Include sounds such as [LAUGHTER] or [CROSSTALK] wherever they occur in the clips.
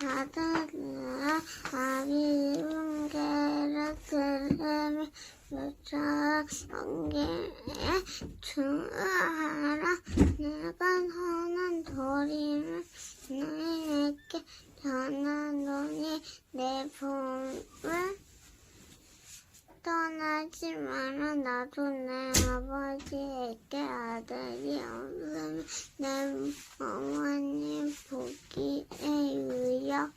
하더라 아비운 게를 그름이 여자 안개에 중하라. 내가 선한 도리를 너에게 전하노니 내 봄을 떠나지 마라. 나도 내 아버지에게 아들이 없으면 내 어머니 보기에 유여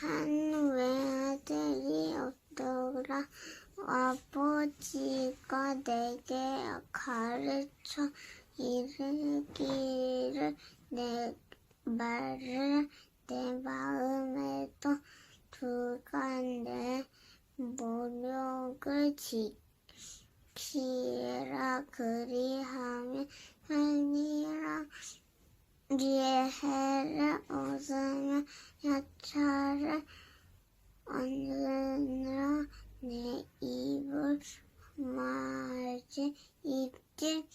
한 외아들이 없더라 내게 가르쳐 이르기를 내 말을 내 마음에도 두가 내 모욕을 지키라 그리하면 하니라. 니의 해를 얻으며 야차를 얻느라 내 입을 말지 입지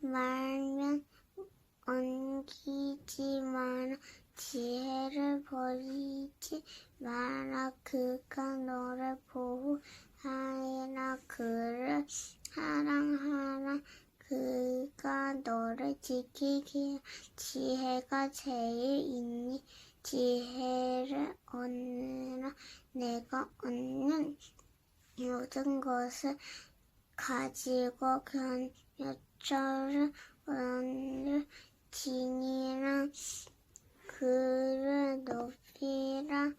말면 마라 지혜를 버리지 마라. 그가 너를 보호하리라 그를 사랑하라. 그가 너를 지키기에 지혜가 제일 있니? 지혜를 얻느라 내가 얻는 모든 것을 가지고 견여철을 얻는 진이랑 그를 높이라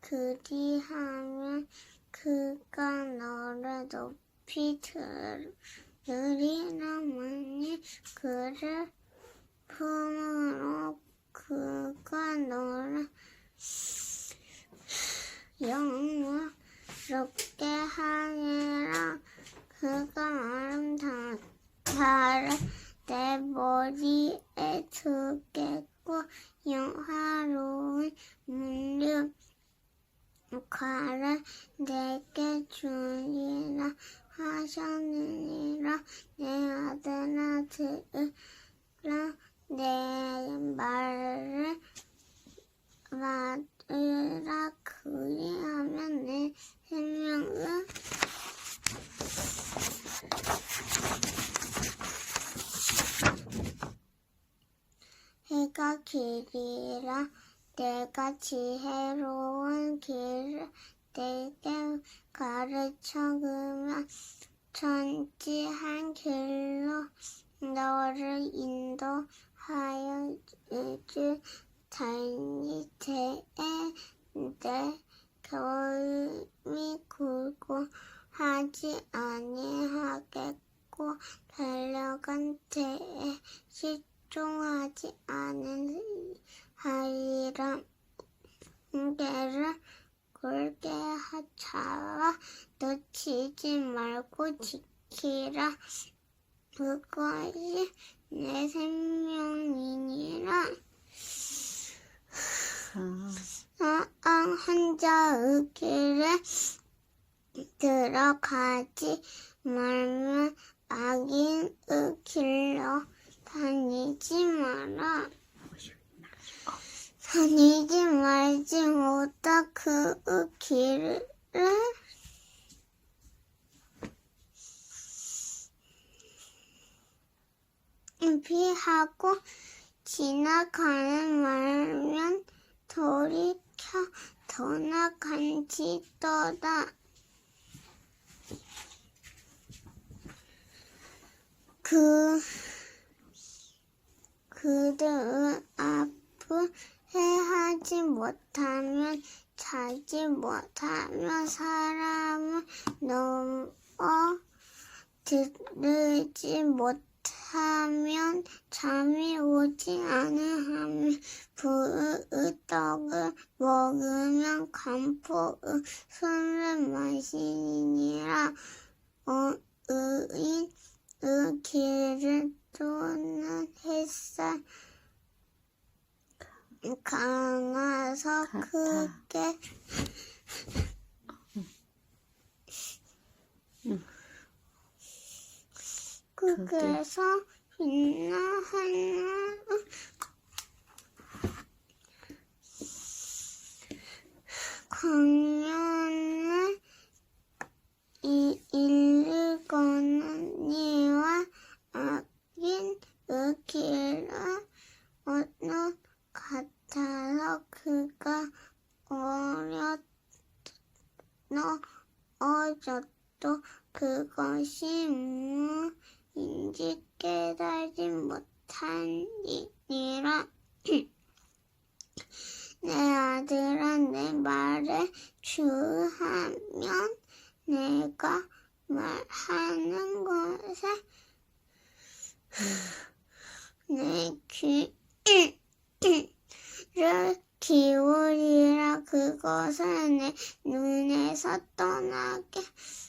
그리하면 그가 너를 높이 들으리라 만일 그를 품으로 그가 너를 영원롭게 하리라 그가 아름다운 내 머리에 두겠고 영화로운 문류 가를 내게 주리라 하셨느니라 내 아들아 들으라 내 말을 받으라 그리하면 내 생명을 길이라 내가 지혜로운 길을 내게 가르쳐 그면 전지한 길로 너를 인도하여 줄 달리 때에 내 걸음이 굵고 하지 아니하겠고 달려간 때에 실종하지 않은 개를 굵게 하자와 놓치지 말고 지키라. 그것이 내 생명이니라. 사랑 한자의 길에 들어가지 말면 악인의 길로 다니지 마라. 다니지 말지 못하 그 길을. 피하고 지나가는 말면 돌이켜 떠나간지도다. 그 그들의 앞을 해하지 못하면 자지 못하면 사람을 넘어 들르지 못하면 잠이 오지 않으하면 부의 떡을 먹으면 간포의 술을 마시니라 어, 의인 그 길을 도는 햇살 강아서 크게 그래서 빛나 하늘 강 내 아들아 내 말에 주하면 내가 말하는 것에 [SIGHS] 내 귀를 기울이라 그것을 내 눈에서 떠나게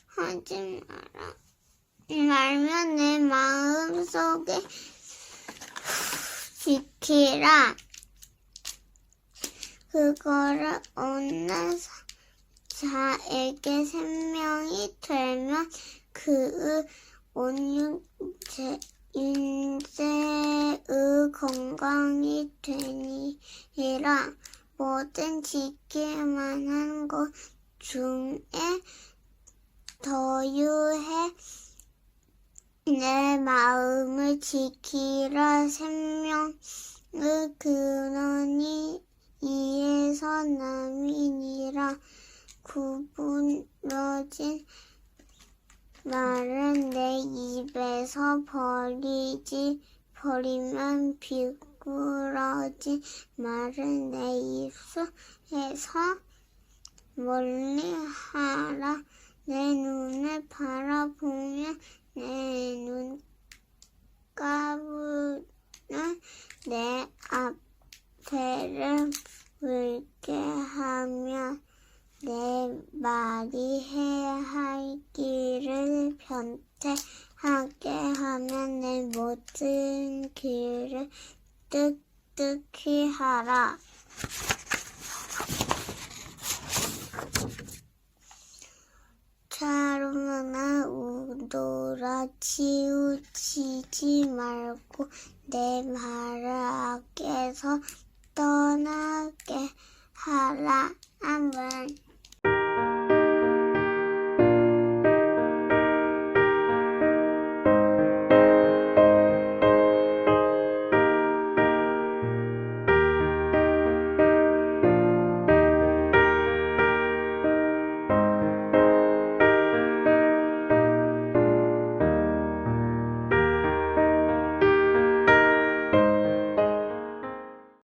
하지 마라. 말면 내 마음 속에 지키라. 그거를 얻는 사- 자에게 생명이 되면 그 온육제 인재의 건강이 되니라. 모든 지킬만 한 것 중에 더 유해 내 마음을 지키라. 생명의 근원이 이에서 남이니라 구부러진 말은 내 입에서 버리지 버리면 비굴어진 말은 내 입술에서 멀리하라. 내 눈을 바라보면 내 눈가부는 내 앞에를 내 말이 해야 할 길을 변태하게 하면 내 모든 길을 뜻뜻히 하라. 자루나 우도라 치우치지 말고 내 말을 악에서 떠나게 하라. 아멘.